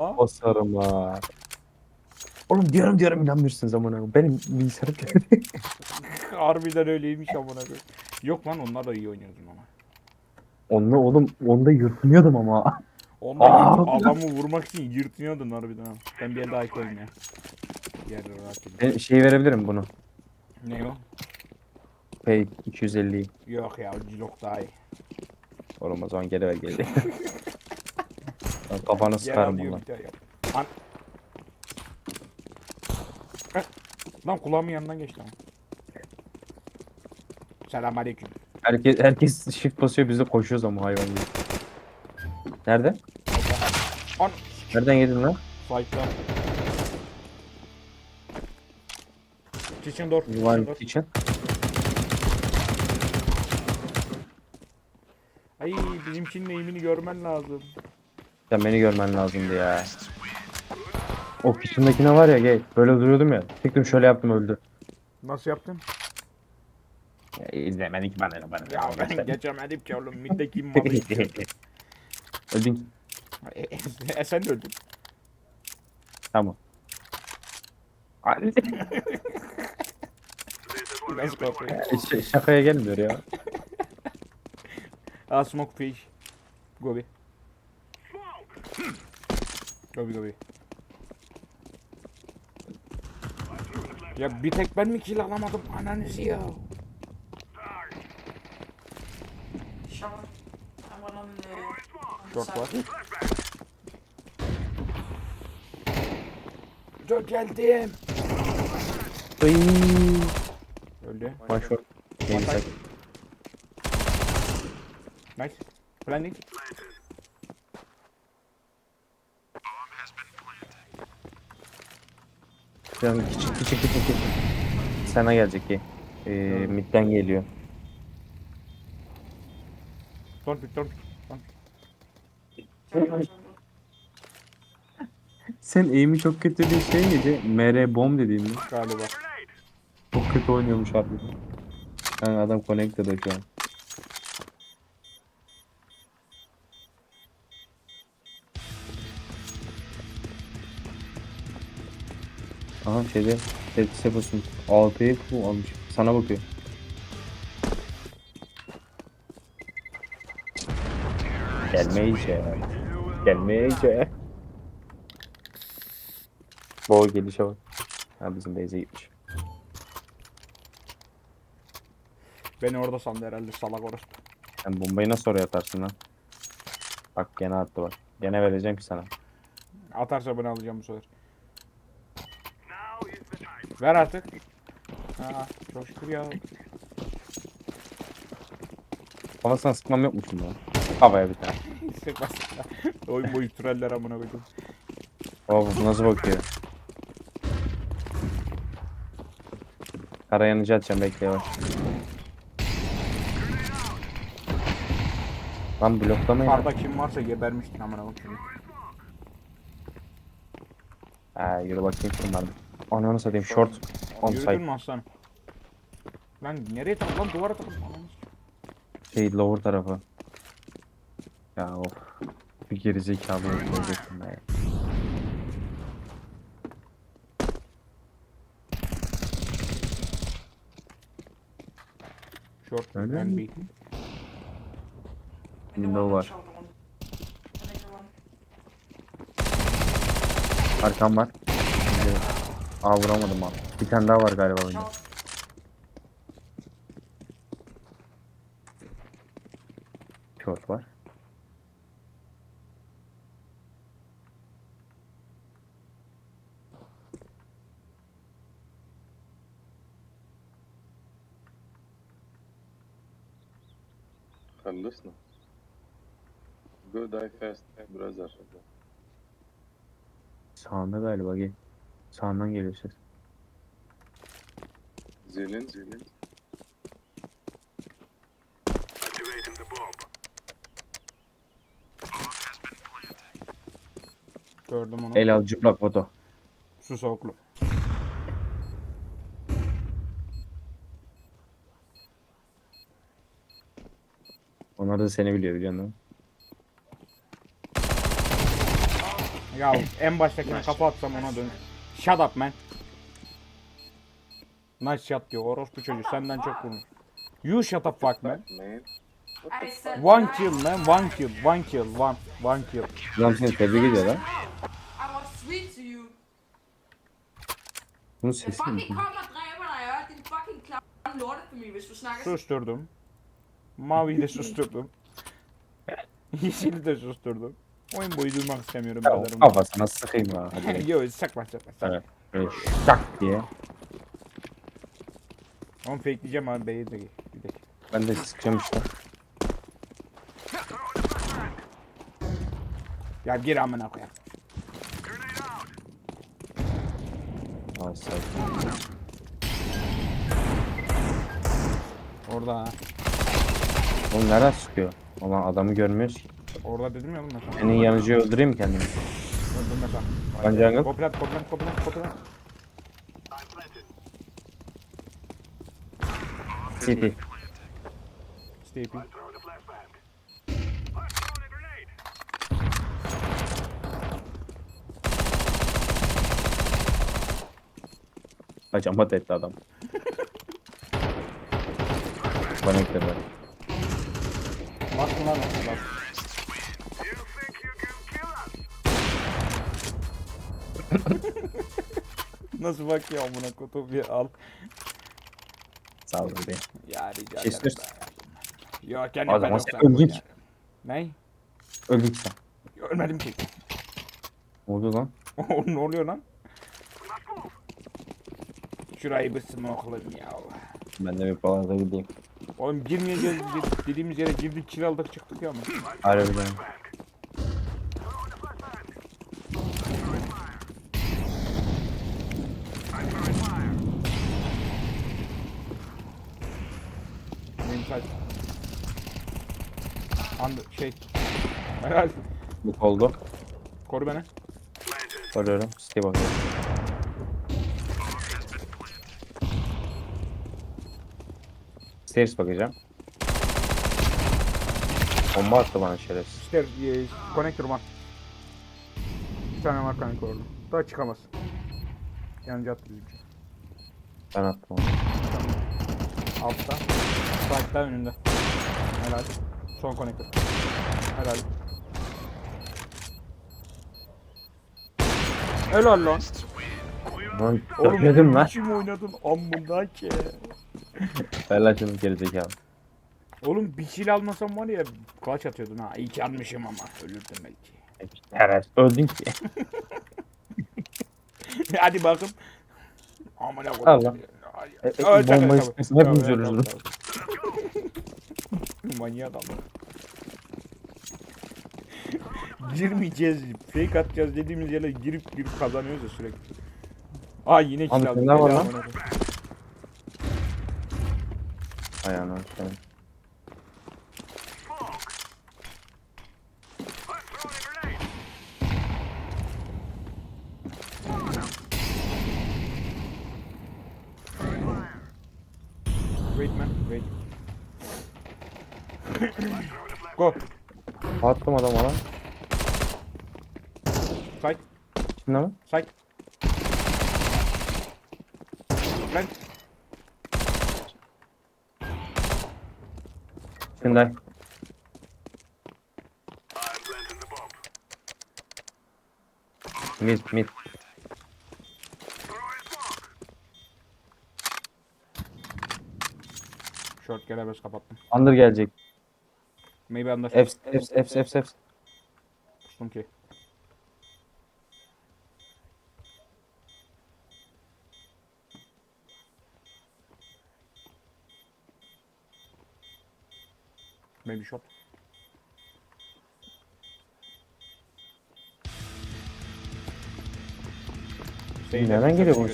Basarım ha. Oğlum diyorum diyorum inanmıyorsunuz amına. Benim bilgisayarım geldi. Harbiden öyleymiş amına koyayım. Yok lan onlar da iyi oynuyordun ama. Onunla oğlum onda yırtınıyordum ama. Aa! yırt- adamı vurmak için yırtınıyordun harbiden ha. Ben bir el daha koyayım ya. Diğer rahat edeyim. Ben şeyi verebilirim bunu. Ne o? Pay 250'yi. Yok ya Cilok daha iyi. Oğlum o zaman geri ver geri. Ben kafanı sıkarım alıyor bundan. An... Lan kulağımın yanından geçti ama. Selamünaleyküm. Herkes, herkes shift basıyor biz de koşuyoruz ama hayvan gibi. Nerede? An... Nereden yedin lan? Fight'ta. Kitchen door. Kitchen One door. kitchen. Ay bizimkinin eğimini görmen lazım. Sen beni görmen lazımdı ya. O kitchen'dakine var ya gel. Böyle duruyordum ya. Çıktım şöyle yaptım öldü. Nasıl yaptın? Ya, izlemedik bana ne bana. ne, Ya bana ben geçemedim ki oğlum. Middeki malı. Öldün. e, e, sen de öldün. Tamam. Nasıl korkuyor? Ş- şakaya gelmiyor ya. Aa smoke fish. Gobi. Gobi gobi. Ya bir tek ben mi kill alamadım ananızı ya. One. Short side. var. Çok geldim. Öldü. One shot. Neydi sen? Nice. Planning. Sen küçük küçük küçük küçük. Sana gelecek ki. Ee, midden geliyor. Don't pick. Sen eğimi çok kötü bir şey miydi? MR bomb dediğin mi? Galiba. Çok kötü oynuyormuş harbiden. Yani adam connected'da şu an. Aha şeyde tepkisi basın. 6'yı bu almış. Sana bakıyor. Gelmeyece. Gelmeyece. Boğa gelişe bak. Ha bizim base'e gitmiş. Beni orada sandı herhalde salak orası. Sen bombayı nasıl oraya atarsın lan? Bak gene attı bak. Gene vereceğim ki sana. Atarsa ben alacağım bu sefer. Ver artık. Ha, çok şükür ya. Kafasına sıkmam yok mu şimdi lan? Havaya bir tane. Sıkmaz. Oyun boyu türeller amına koydum. Baba bu nasıl bakıyor? Kara yanıcı atacağım bekle yavaş. Lan bloklama ya. Karda kim varsa gebermiştin amına koydum. Ha yürü bakayım kim vardı. Ananı satayım short. On Yürüdün site. mü aslanım? Lan nereye tak lan duvara tak. Şey lower tarafı. Ya of. Bir gerizekalı öldürecektim ben ya. Short Öyle NB. mi? The Window var. Arkam var. Aa vuramadım abi. Bir tane daha var galiba oyunda. Tamam. Short var. Хандусна. Go die fast, brother. Sağında galiba gel. Sağından geliyor ses. Zelin, zelin. Gördüm onu. El al cıplak foto. Su soğuklu. Onlar da seni biliyor biliyorsun? Ya en baştakini kapatsam ona dönüş. Shut up man. Nice shot diyor. Orospu çocuğu senden çok vurmuş. You shut up fuck man. One kill man. One kill. One kill. One. One kill. Adam seni tebrik ediyor lan. Bunun sesi mi? Susturdum. Maviyi de susturdum. Yeşili de susturdum. Oyun boyu duymak istemiyorum. Ya. Kafasına sıkayım ha. Hadi. Yo sakma sakma. sakma. Evet. Böyle şak diye. Onu fakeleyeceğim abi B'ye de bir dakika. Ben de sıkacağım işte. Ya gir amına koyayım. Orada ha. Oğlum nereden sıkıyor? Ulan adamı görmüyoruz ki. Orada dedim ya mesela. Senin yanıcıyı öldüreyim mi kendimi? Öldüm mesela. Ben jungle. Koplat koplat koplat koplat. CT. AP. Kaçamat etti adam. Bana ekledi. Bak buna bak. bak. Nasıl bakıyor amına kutu bir al. Sağ ol be. Ya rica Kes ederim. dur. Yok kendim O ben zaman yok sen zaten öldün ya. ki. Ne? Öldük sen. Ölmedim ki. Ne oldu lan? Oğlum ne oluyor lan? Şurayı bir smoke'layım ya. Ben de bir balansa gideyim. Oğlum girmeyeceğiz gir- dediğimiz yere girdik kill aldık çıktık ya. Harbiden. Benim kaç. Andı şey. Helal. Bu oldu. Koru beni. Soruyorum. Site bakıyorum. Stairs bakacağım. Bomba attı bana şerefsiz. İşte e, connector var. Bir tane var kanka orada. Daha çıkamaz. Yanıcı attı bizimki. Ben attım onu. Altta. Side'da önünde. Helal. Son connector. Helal. Helal lan. Lan görmedim lan. biçim oynadın amına ki. Ver lan şunu gerizekalı. Oğlum bir kill almasam var ya kaç atıyordun ha. İyi ki almışım ama ölürdüm belki. Evet. Öldün ki. Hadi bakın. Amına koydum. Allah. E, e, ay, şaka, bomba şaka. istersen hepimiz ölürüz. Manyak ama. Girmeyeceğiz, fake atacağız dediğimiz yere girip girip kazanıyoruz ya sürekli. Ay yine Abi, kill aldık. ne var Hadi lan? Ayağına. Tamam. Wait man, wait. Go. Attım adam ona. Side, Şimdi mi? side. Lan. Şimdi. Mid mid. Short gelebez kapattım. Under gelecek. Maybe under. F F F F F. Kustum ki. Maybe shot. Şey, Nereden geliyor bu?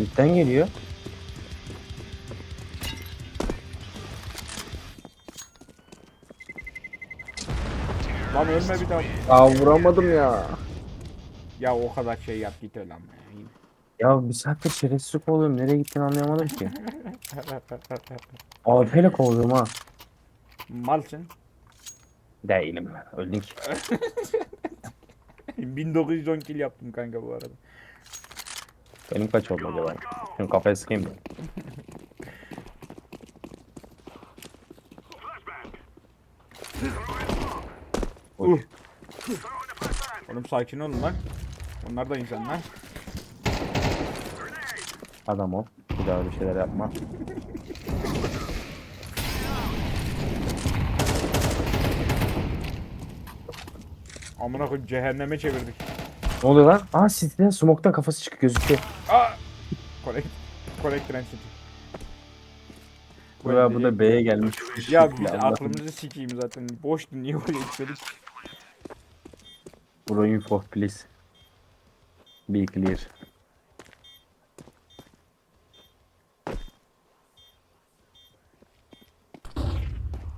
Mid'den geliyor. Lan ölme bir daha. Aa vuramadım ya. Ya o kadar şey yap git öyle ama. ya. Bir saattir şerefsizlik oluyorum. Nereye gittiğini anlayamadım ki. AWP ile kovuyorum ha. Malsın. Değilim. Öldün ki. 1910 kill yaptım kanka bu arada. Benim kaç oldu acaba? Şimdi kafaya sıkayım mı? Oy. Uh. Oğlum sakin olun lan. Onlar da insanlar. Adam ol. Bir daha bir şeyler yapma. Amına koyayım cehenneme çevirdik. Ne oluyor lan? Aa sizden smoke'tan kafası çıkıyor gözüküyor. Aa! Connect. Connect Transit. Bu ya bu da B'ye gelmiş. Ya biz Allah'ım. aklımızı sikeyim zaten. Boştu niye oraya gitmedik? Bro info please. Be clear.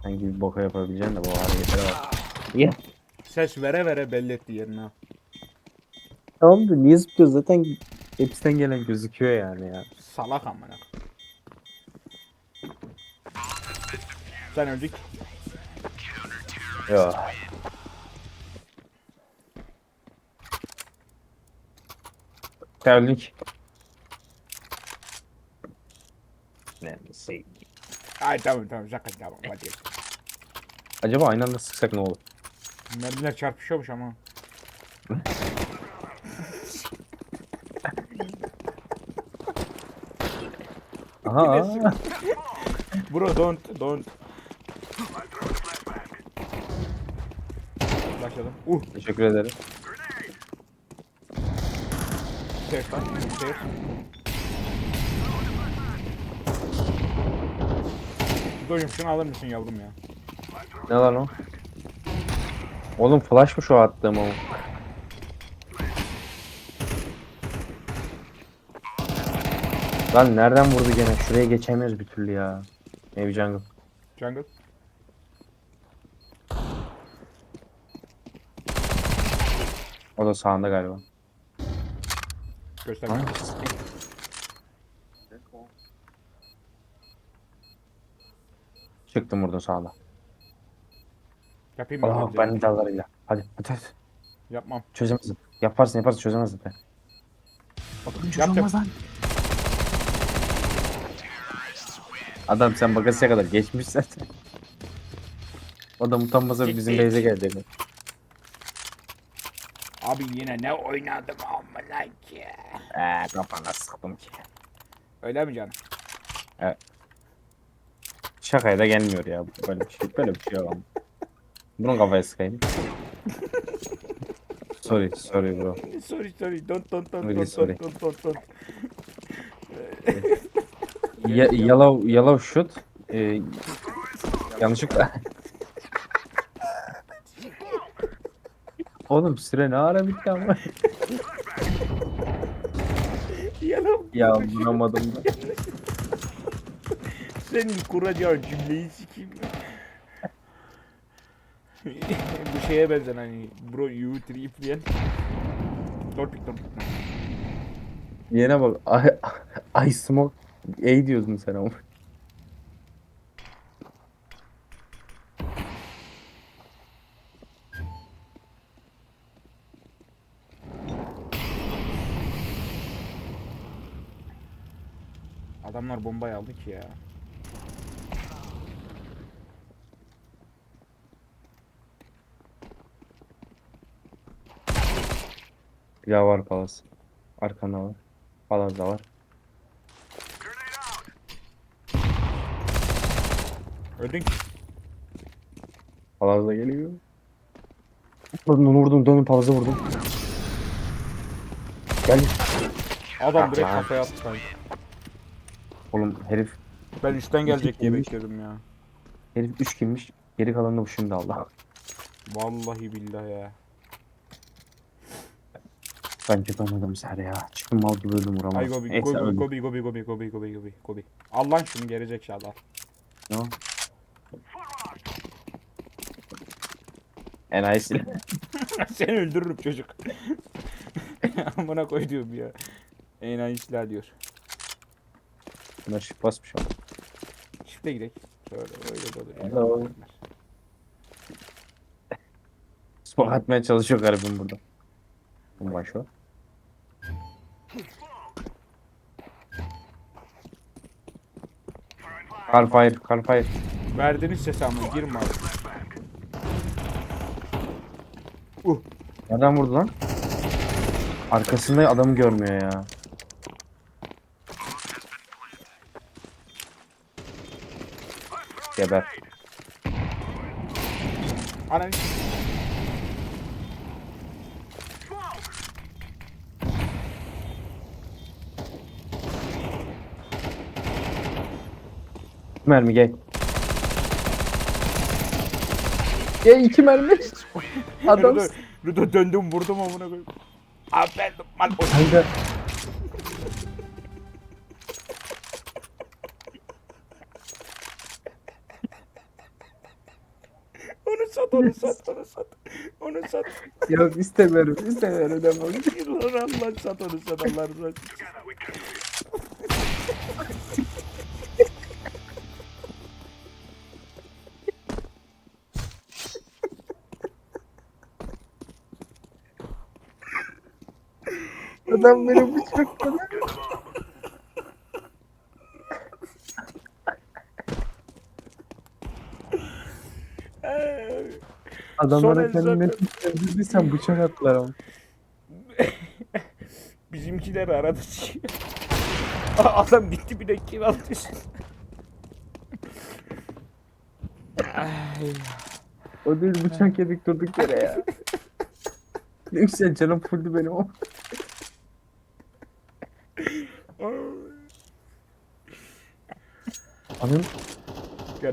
Sanki bir boka yapabileceksin de bu hareketlere bak. Ya. Ses vere vere belli etti yerini ha. Tamam da niye zıplıyor zaten hepsinden gelen gözüküyor yani ya. Salak amına. Sen öldük. Ya. Terlik. Şey. Ay tamam tamam şaka tamam hadi. Acaba aynı anda sıksak ne olur? Mermiler çarpışıyormuş ama. Aha. Bro don't don't. Başladım. Uh Teşekkür ederim. ters lan. Dojum şunu alır mısın yavrum ya? Ne lan o? Oğlum flash mı şu attığım o? Lan nereden vurdu gene? Şuraya geçemiyoruz bir türlü ya. Ev jungle. Jungle. O da sağında galiba. Göster. Ha? Çıktım burada sağda. Yapayım mı? Allah ben dallarıyla. Hadi hadi hadi. Yapmam. Çözemezsin. Yaparsın yaparsın çözemezsin. be. Yapacağım. Adam sen bakasıya kadar geçmiş zaten. Adam utanmasa bizim base'e geldi. Abi yine ne oynadım amına ki. Eee kafana sıktım ki. Öyle mi canım? Şakaya da gelmiyor ya böyle bir şey. Böyle bir şey yok ama. Bunun kafaya sıkayım. sorry, sorry bro. Sorry sorry don't don't don't Really don't sorry. don't don't don't. Ya, yellow, yellow shoot. Ee, yanlışlıkla. Oğlum süre ne ara bitti ama. Yanım. ya vuramadım da. Senin kuracağın cümleyi sikeyim. Bu şeye benzer hani bro you tripleyen. Torpik torpik. Yine bak. Ay, ay smoke. Ey diyordun sen ama. Adamlar bombayı aldı ki ya. Ya var palas. Arkanda var. Palas da var. Öldün ki. Palas da geliyor. Vurdum vurdum dönün palazı vurdum. Gel. Adam Ah direkt lan. kafaya attı sanki. Oğlum herif Ben üstten gelecek diye bekliyordum ya. herif 3 kimmiş. Geri kalanını bu şimdi aldı. Vallahi billahi ya. Ben çıkamadım ser ya. Çıktım mal gibi öldüm vuramam. Ay gobi Neyse gobi öldüm. gobi gobi gobi gobi gobi gobi gobi. Al lan şunu gelecek şahlar. Ne o? Enayisi. Seni öldürürüm çocuk. Amına koyduğum ya. Enayi silah diyor. Bunlar şif basmış ama. Çifte gidelim. Şöyle öyle de olur. Hello. Spor atmaya çalışıyor garibim burada. Bombaş o. Carfire, Carfire. Verdiniz ses ama girme abi. Uh. Nereden vurdu lan? Arkasında adamı görmüyor ya. Geber. Ananı Mermi gel. Gel iki mermi. Adam. Rudo, Rudo döndüm vurdum amına koyayım. Abi ben man o Kanka. onu sat onu sat onu sat. Onu sat. Yok istemiyorum istemiyorum demem. Lan Allah sat onu sat Allah razı olsun. Adam beni bıçakladı. Adamlara Son el kendini zaten. öldürdüysen bıçak attılar ama. Bizimkiler aradı. Adam gitti bir de kill aldı. Ay. O değil bıçak yedik durduk yere ya. Güzel canım fulldü benim o.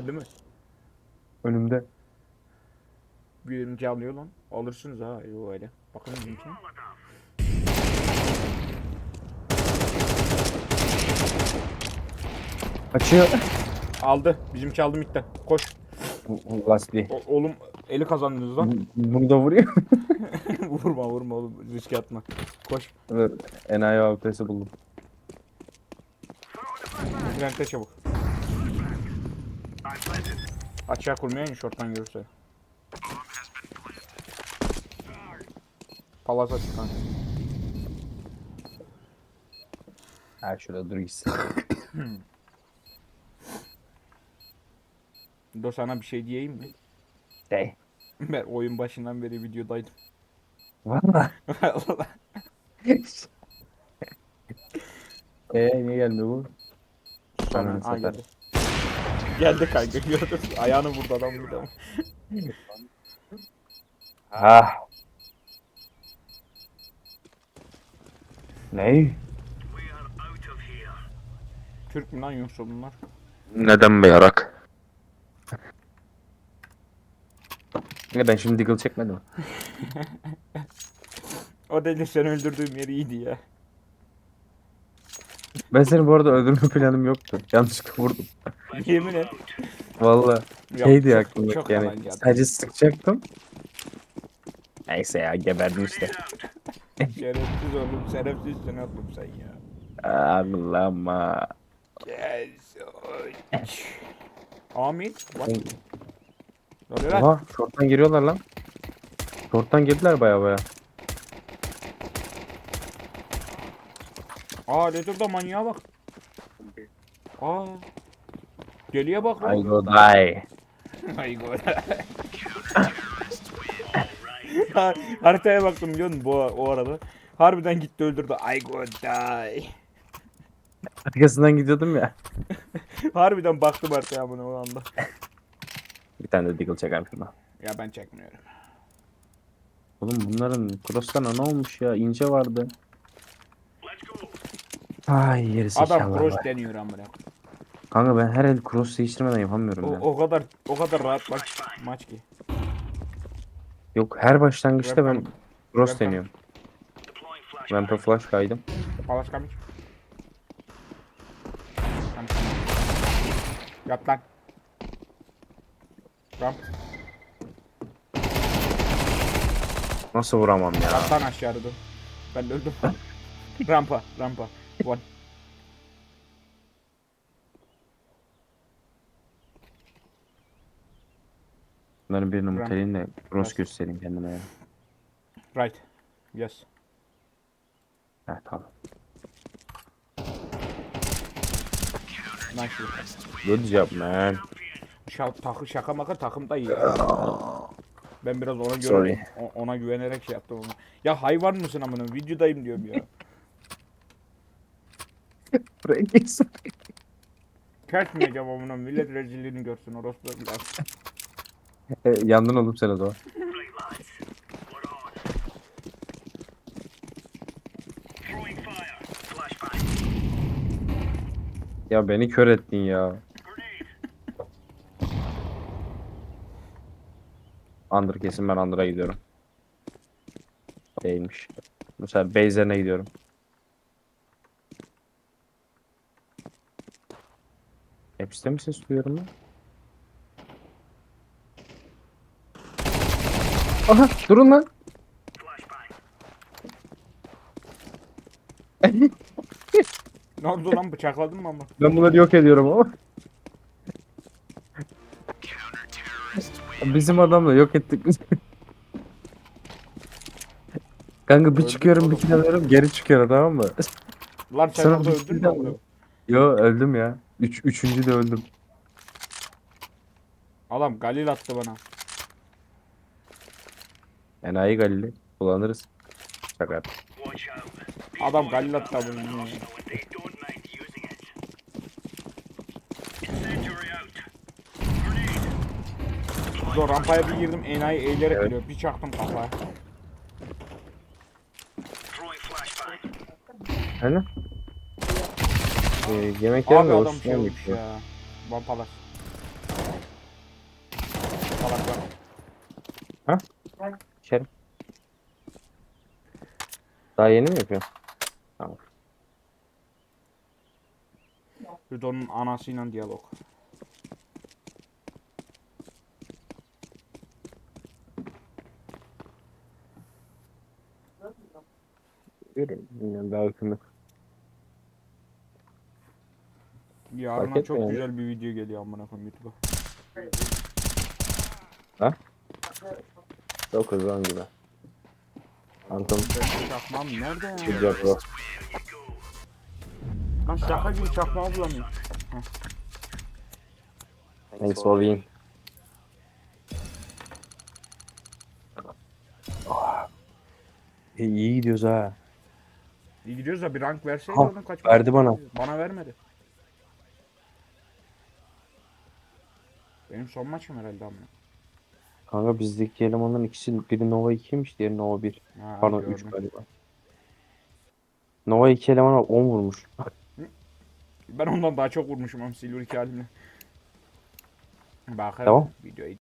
Geldi mi? önümde. Birinci alıyor lan. Alırsınız ha. Yo öyle. Bakın bizimkine. Açıyor. Aldı. Bizimki aldı midden. Koş. Lastiği. O- oğlum eli kazandınız lan. Bunu da vuruyor. vurma vurma oğlum. Riske atma. Koş. Evet. Enayi avtesi buldum. Trente çabuk. Açığa kurmayın şorttan görürse. Palas açık kanka. Ha şurada dur gitsin. Dur sana bir şey diyeyim mi? Hey. Ben oyun başından beri videodaydım. Valla. Allah. Eee niye gelmiyor bu? Ananı Aa, geldi. Geldi kanka gördün. Ayağını vurdu adam vurdu ama. Ah. Ne? Türk mü lan yoksa bunlar? Neden be yarak? Ya ben şimdi Deagle çekmedim. O dedi sen öldürdüğüm yer iyiydi ya. Ben seni bu arada öldürme planım yoktu. Yanlışlıkla vurdum. Yemin et. Valla şeydi çok- aklımda çok yani adam. sadece sıkacaktım. Neyse ya geberdin işte. Şerefsiz oğlum şerefsiz sen oğlum sen ya. Gel Amin. What? Ne oluyor lan? Oha shorttan giriyorlar lan. Shorttan girdiler baya baya. Aa Leather'da manyağa bak. Aa. Deliye bak I go die. Ay god. Ha- Haritaya baktım biliyor musun bu o arada. Harbiden gitti öldürdü. I go die. Arkasından gidiyordum ya. Harbiden baktım haritaya buna o anda. Bir tane de Deagle çekerim şuna. Ya ben çekmiyorum. Oğlum bunların cross'tan ne olmuş ya? İnce vardı. Ay yeri Adam cross deniyor amına. Kanka ben her el cross değiştirmeden yapamıyorum O, ya. o kadar o kadar rahat maç maç ki. Yok her başlangıçta ben Welcome. cross Welcome. deniyorum. Rampa flash kaydım. Palaş kamış. Yat lan. Ramp. Nasıl vuramam ya? Yat lan aşağı. Ben de öldüm. rampa. Rampa. One. Bunların birini muteleyim de cross Yes. göstereyim kendime ya. Right. Yes. Heh, tamam. Nice. Good job man. Şa takı şaka maka takım da iyi. Ben biraz ona göre Sorry. o- ona güvenerek şey yaptım onu. Ya hayvan mısın amına videodayım diyorum ya. Kesmeyeceğim amına millet rezilliğini görsün orospu. E, yandın oğlum sen o zaman. Ya beni kör ettin ya. Under kesin ben Under'a gidiyorum. Değilmiş. Bu sefer base'lerine gidiyorum. Hepsinde mi ses duyuyorum ben? Aha durun lan. Ne oldu lan bıçakladın mı ama? Ben bunları yok ediyorum ama. Bizim adamla yok ettik biz. Kanka bir Öldük çıkıyorum bir oğlum. alıyorum geri çıkıyorum tamam mı? Lan sen Sana orada bir öldün şey mü? Yo öldüm ya. Üç, üçüncü de öldüm. Adam Galil attı bana. Enayi Galili kullanırız. Şaka yap. Adam Galil attı bana. Dur rampaya bir girdim enayi eğilerek Evet. geliyor. Bir çaktım kafaya. Hani? Ee, yemeklerin Abi de adam şey olmuş gidiyor. ya. Vampalar. Salaklar. İçerim. Daha yeni mi yapıyorsun? Rüdo'nun anasıyla diyalog. Görüyorum. Bilmiyorum daha hükümlü. Yarına Fark çok etme yani. güzel bir video geliyor amına koyayım YouTube'a. Çok hızlı gibi. Anton Benim çakmağım nerede ya? job bro. Lan şaka gibi çakmağı bulamıyorum. Thanks for being. Ah. İyi, iyi gidiyoruz ha. İyi gidiyoruz da bir rank verseydi Ha, onun kaç verdi bana. Bana vermedi. Benim son maçım herhalde ama. Kanka bizdeki elemanların ikisi biri Nova 2'ymiş diğeri Nova 1. Ha, Pardon gördüm. 3 galiba. Nova 2 elemana 10 vurmuş. Ben ondan daha çok vurmuşum ama Silver 2 halimle. Bakarım Tamam. videoyu.